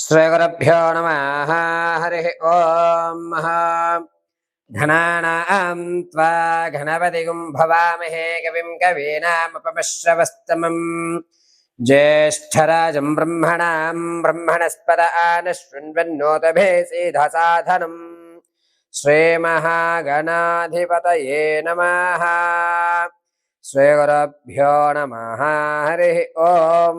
శ్రీగురుభ్యో నమ హరి ఓం ఘనానాం త్వా ఘనపతిగుం భవామహే కవిం కవీనామపమశ్రవస్తమం ज्येष्ठराजं ब्रह्मणां ब्रह्मणस्पद आनशृण्वन्नोतभेसीधसाधनम् श्रीमहागणाधिपतये नमः श्रीगुरुभ्यो नमः हरिः ॐ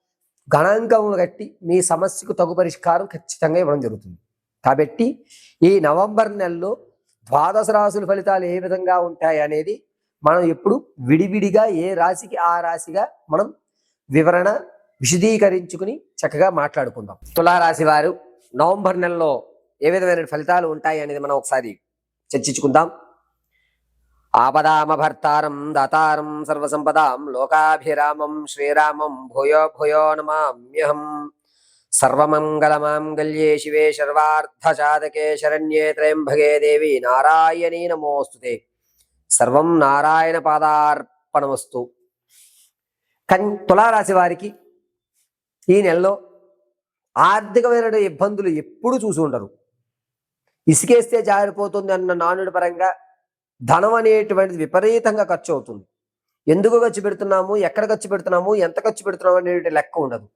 గణాంకములు కట్టి మీ సమస్యకు తగు పరిష్కారం ఖచ్చితంగా ఇవ్వడం జరుగుతుంది. కాబట్టి ఈ నవంబర్ నెలలో ద్వాదశ రాశుల ఫలితాలు ఏ విధంగా ఉంటాయి అనేది మనం ఎప్పుడు విడివిడిగా ఏ రాశికి ఆ రాశిగా మనం వివరణ విశదీకరించుకుని చక్కగా మాట్లాడుకుందాం. తులారాశి వారు నవంబర్ నెలలో ఏ విధమైన ఫలితాలు ఉంటాయి అనేది మనం ఒకసారి చర్చించుకుందాం. ఆపదామభర్తారం దాతారం సర్వసంపదాం లోకాభిరామం శ్రీరామం భూయో భూయో నమామ్యహం. సర్వమంగళమాంగళ్యే శివే సర్వార్థసాధకే శరణ్యే త్రయంభగే దేవి నారాయణీ నమోస్తుతే సర్వం నారాయణ పాదార్పణమస్తు. కన్ తులారాశి వారికి ఈ నెలలో ఆర్థికమైన ఇబ్బందులు ఎప్పుడు చూసి ఉండరు. ఇసుకేస్తే జారిపోతుంది అన్న నానుడి పరంగా ధనం అనేటువంటిది విపరీతంగా ఖర్చు అవుతుంది. ఎందుకు ఖర్చు పెడుతున్నాము? ఎక్కడ ఖర్చు పెడుతున్నాము? ఎంత ఖర్చు పెడుతున్నాము అనేటువంటి లెక్క ఉండదు.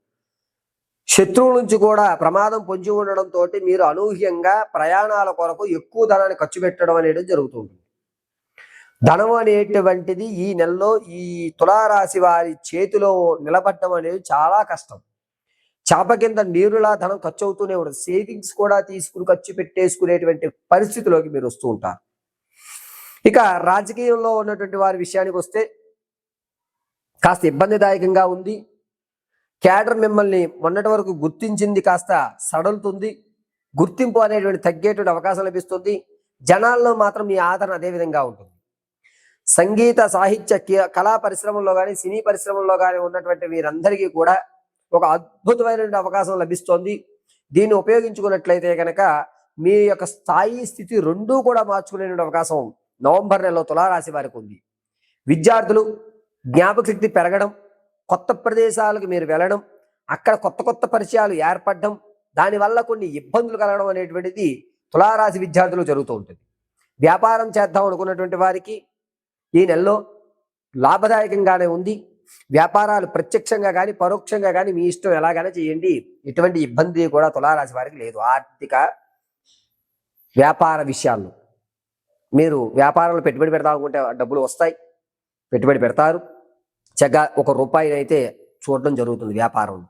శత్రువు నుంచి కూడా ప్రమాదం పొంచి ఉండడంతో మీరు అనూహ్యంగా ప్రయాణాల కొరకు ఎక్కువ ధనాన్ని ఖర్చు పెట్టడం అనేది జరుగుతుంది ధనం అనేటువంటిది ఈ నెలలో ఈ తులారాశి వారి చేతిలో నిలబడటం అనేది చాలా కష్టం. చేప కింద నీరులా ధనం ఖర్చు అవుతూనే ఉండదు సేవింగ్స్ కూడా తీసుకుని ఖర్చు పెట్టేసుకునేటువంటి పరిస్థితిలోకి మీరు వస్తూ ఉంటారు. ఇక రాజకీయంలో ఉన్నటువంటి వారి విషయానికి వస్తే కాస్త ఇబ్బందిదాయకంగా ఉంది. క్యాడర్ మిమ్మల్ని మొన్నటి వరకు గుర్తించింది కాస్త సడలుతుంది. గుర్తింపు అనేటువంటి తగ్గేటువంటి అవకాశం లభిస్తుంది. జనాల్లో మాత్రం మీ ఆదరణ అదేవిధంగా ఉంటుంది. సంగీత సాహిత్య కళా పరిశ్రమల్లో కానీ సినీ పరిశ్రమల్లో కానీ ఉన్నటువంటి వీరందరికీ కూడా ఒక అద్భుతమైనటువంటి అవకాశం లభిస్తోంది. దీన్ని ఉపయోగించుకున్నట్లయితే కనుక మీ యొక్క స్థాయి స్థితి రెండూ కూడా మార్చుకునేటువంటి అవకాశం నవంబర్ నెలలో తులారాశి వారికి ఉంది. విద్యార్థులు జ్ఞాపక శక్తి పెరగడం కొత్త ప్రదేశాలకు మీరు వెళ్ళడం అక్కడ కొత్త కొత్త పరిచయాలు ఏర్పడడం దానివల్ల కొన్ని ఇబ్బందులు కలగడం అనేటువంటిది తులారాశి విద్యార్థులు జరుగుతూ ఉంటుంది. వ్యాపారం చేద్దాం అనుకున్నటువంటి వారికి ఈ నెలలో లాభదాయకంగానే ఉంది. వ్యాపారాలు ప్రత్యక్షంగా కానీ పరోక్షంగా కానీ మీ ఇష్టం ఎలాగైనా చేయండి. ఎటువంటి ఇబ్బంది కూడా తులారాశి వారికి లేదు. ఆర్థిక వ్యాపార విషయాల్లో. మీరు వ్యాపారంలో పెట్టుబడి పెడతాం అనుకుంటే డబ్బులు వస్తాయి. పెట్టుబడి పెడతారు. చక్కగా ఒక రూపాయి అయితే చూడడం జరుగుతుంది వ్యాపారంలో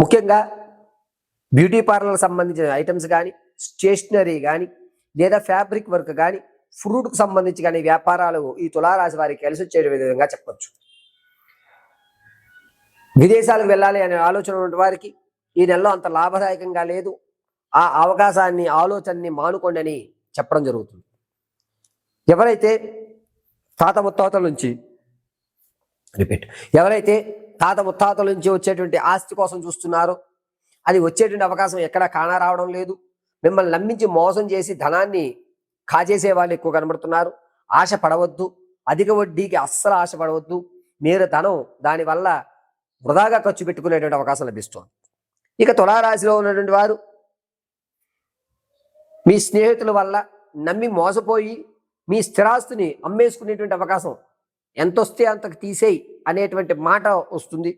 ముఖ్యంగా బ్యూటీ పార్లర్కి సంబంధించిన ఐటమ్స్ కానీ స్టేషనరీ కానీ లేదా ఫ్యాబ్రిక్ వర్క్ కానీ ఫ్రూట్కి సంబంధించి కానీ వ్యాపారాలు ఈ తులారాశి వారికి కలిసి వచ్చే విధంగా చెప్పచ్చు. విదేశాలకు వెళ్ళాలి అనే ఆలోచన ఉన్న వారికి ఈ నెలలో అంత లాభదాయకంగా లేదు. ఆ అవకాశాన్ని ఆలోచనని మానుకోండి అని చెప్పడం జరుగుతుంది. ఎవరైతే తాత ముత్తాతల నుంచి రిపీట్ ఎవరైతే తాత ముత్తాతల నుంచి వచ్చేటువంటి ఆస్తి కోసం చూస్తున్నారో అది వచ్చేటువంటి అవకాశం ఎక్కడా కానా రావడం లేదు. మిమ్మల్ని నమ్మించి మోసం చేసి ధనాన్ని కాజేసే వాళ్ళు ఎక్కువ కనబడుతున్నారు. ఆశ పడవద్దు. అధిక వడ్డీకి అస్సలు ఆశ పడవద్దు. మీరు ధనం దానివల్ల వృధాగా ఖర్చు పెట్టుకునేటువంటి అవకాశం లభిస్తుంది. ఇక తులారాశిలో ఉన్నటువంటి వారు మీ స్నేహితుల వల్ల నమ్మి మోసపోయి మీ స్థిరాస్తిని అమ్మేసుకునేటువంటి అవకాశం ఎంత వస్తే అంతకు తీసేయి అనేటువంటి మాట వస్తుంది.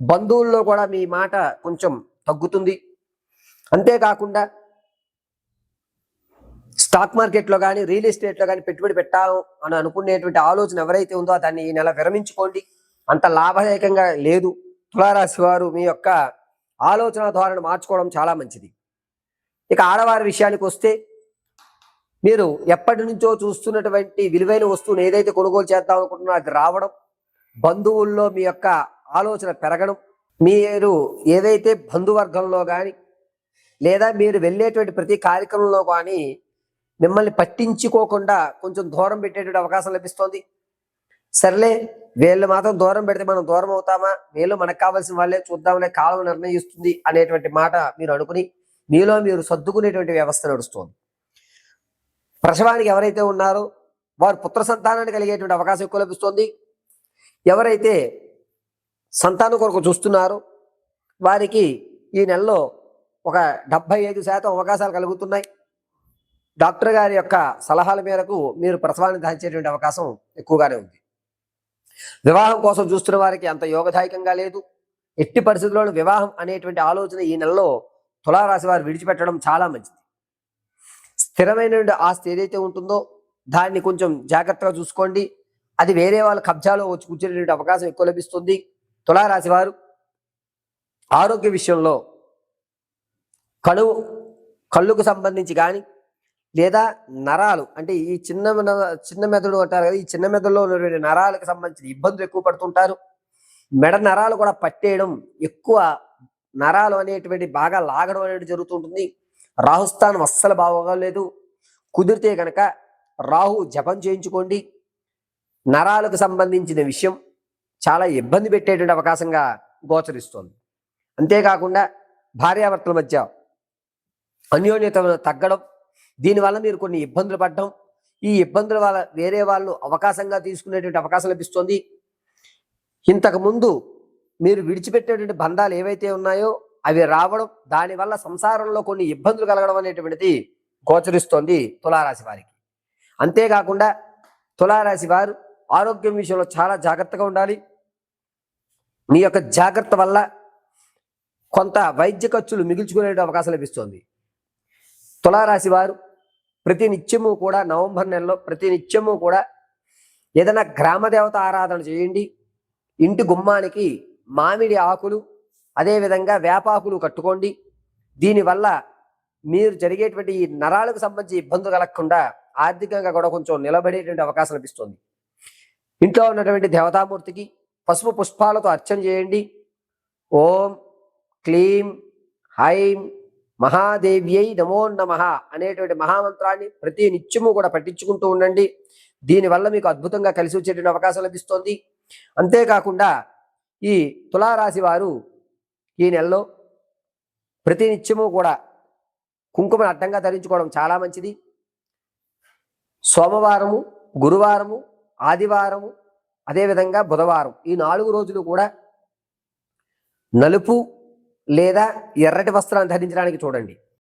బంధువుల్లో కూడా మీ మాట కొంచెం తగ్గుతుంది. అంతేకాకుండా స్టాక్ మార్కెట్లో కానీ రియల్ ఎస్టేట్లో కానీ పెట్టుబడి పెట్టాము అని అనుకునేటువంటి ఆలోచన ఎవరైతే ఉందో దాన్ని ఈ నెల విరమించుకోండి. అంత లాభదాయకంగా లేదు. తులారాశి వారు మీ యొక్క ఆలోచన ధోరణి మార్చుకోవడం చాలా మంచిది. ఇక ఆడవారి విషయానికి వస్తే మీరు ఎప్పటి నుంచో చూస్తున్నటువంటి విలువైన వస్తువును ఏదైతే కొనుగోలు చేద్దాం అనుకుంటున్నా అది రావడం బంధువుల్లో మీ యొక్క ఆలోచన పెరగడం మీరు ఏదైతే బంధువర్గంలో కానీ లేదా మీరు వెళ్ళేటువంటి ప్రతి కార్యక్రమంలో కానీ మిమ్మల్ని పట్టించుకోకుండా కొంచెం దూరం పెట్టేటువంటి అవకాశం లభిస్తోంది. సర్లే వీళ్ళు మాత్రం దూరం పెడితే మనం దూరం అవుతామా? వీళ్ళు మనకు కావాల్సిన వాళ్ళే చూద్దామనే కాలం నిర్ణయిస్తుంది అనేటువంటి మాట మీరు అనుకుని మీలో మీరు సర్దుకునేటువంటి వ్యవస్థ నడుస్తుంది. ప్రసవానికి ఎవరైతే ఉన్నారో వారు పుత్ర సంతానాన్ని కలిగేటువంటి అవకాశం ఎక్కువ లభిస్తుంది. ఎవరైతే సంతానం కొరకు చూస్తున్నారో వారికి ఈ నెలలో ఒక డెబ్బై ఐదు శాతం అవకాశాలు కలుగుతున్నాయి. డాక్టర్ గారి యొక్క సలహాల మేరకు మీరు ప్రసవాన్ని దాల్చేటువంటి అవకాశం ఎక్కువగానే ఉంది. వివాహం కోసం చూస్తున్న వారికి అంత యోగదాయకంగా లేదు. ఎట్టి పరిస్థితుల్లోనూ వివాహం అనేటువంటి ఆలోచన ఈ నెలలో తులారాశి వారు విడిచిపెట్టడం చాలా మంచిది. స్థిరమైన ఆస్తి ఏదైతే ఉంటుందో దాన్ని కొంచెం జాగ్రత్తగా చూసుకోండి. అది వేరే వాళ్ళ కబ్జాలో వచ్చి కూర్చునేటువంటి అవకాశం ఎక్కువ లభిస్తుంది. తులారాశి వారు ఆరోగ్య విషయంలో కళ్ళు కళ్ళుకు సంబంధించి కానీ లేదా నరాలు అంటే ఈ చిన్న చిన్న మెదడు అంటారు కదా ఈ చిన్న మెదడులో ఉన్నటువంటి నరాలకు సంబంధించిన ఇబ్బందులు ఎక్కువ పడుతుంటారు. మెడ నరాలు కూడా పట్టేయడం ఎక్కువ నరాలు అనేటువంటి బాగా లాగడం అనేది జరుగుతుంటుంది. రాహుస్థానం అస్సలు బాగోలేదు. కుదిరితే కనుక రాహు జపం చేయించుకోండి. నరాలకు సంబంధించిన విషయం చాలా ఇబ్బంది పెట్టేటువంటి అవకాశంగా గోచరిస్తుంది. అంతేకాకుండా భార్యాభర్తల మధ్య అన్యోన్యత తగ్గడం దీనివల్ల మీరు కొన్ని ఇబ్బందులు పడడం ఈ ఇబ్బందుల వల్ల వేరే వాళ్ళు అవకాశంగా తీసుకునేటువంటి అవకాశం లభిస్తుంది. ఇంతకు ముందు మీరు విడిచిపెట్టేటువంటి బంధాలు ఏవైతే ఉన్నాయో అవి రావడం దానివల్ల సంసారంలో కొన్ని ఇబ్బందులు కలగడం అనేటువంటిది గోచరిస్తోంది తులారాశి వారికి. అంతేకాకుండా తులారాశి వారు ఆరోగ్యం విషయంలో చాలా జాగ్రత్తగా ఉండాలి. మీ యొక్క జాగ్రత్త వల్ల కొంత వైద్య ఖర్చులు మిగుల్చుకునే అవకాశం లభిస్తోంది. తులారాశి వారు ప్రతి నిత్యము కూడా నవంబర్ నెలలో ప్రతి నిత్యము కూడా ఏదైనా గ్రామ దేవత ఆరాధన చేయండి. ఇంటి గుమ్మానికి మామిడి ఆకులు అదేవిధంగా వేపాకులు కట్టుకోండి. దీనివల్ల మీరు జరిగేటువంటి ఈ నరాలకు సంబంధించి ఇబ్బందులు కలగకుండా ఆర్థికంగా కూడా కొంచెం నిలబడేటువంటి అవకాశం లభిస్తుంది. ఇంట్లో ఉన్నటువంటి దేవతామూర్తికి పసుపు పుష్పాలతో అర్చన చేయండి. ఓం క్లీం హైం మహాదేవ్యై నమో నమ అనేటువంటి మహామంత్రాన్ని ప్రతి నిత్యము కూడా పట్టించుకుంటూ ఉండండి. దీనివల్ల మీకు అద్భుతంగా కలిసి వచ్చేటువంటి అవకాశం లభిస్తుంది. అంతేకాకుండా ఈ తులారాశి వారు ఈ నెలలో ప్రతి నిత్యము కూడా కుంకుమను అడ్డంగా ధరించుకోవడం చాలా మంచిది. సోమవారము గురువారము ఆదివారము అదేవిధంగా బుధవారం ఈ నాలుగు రోజులు కూడా నలుపు లేదా ఎర్రటి వస్త్రాన్ని ధరించడానికి చూడండి.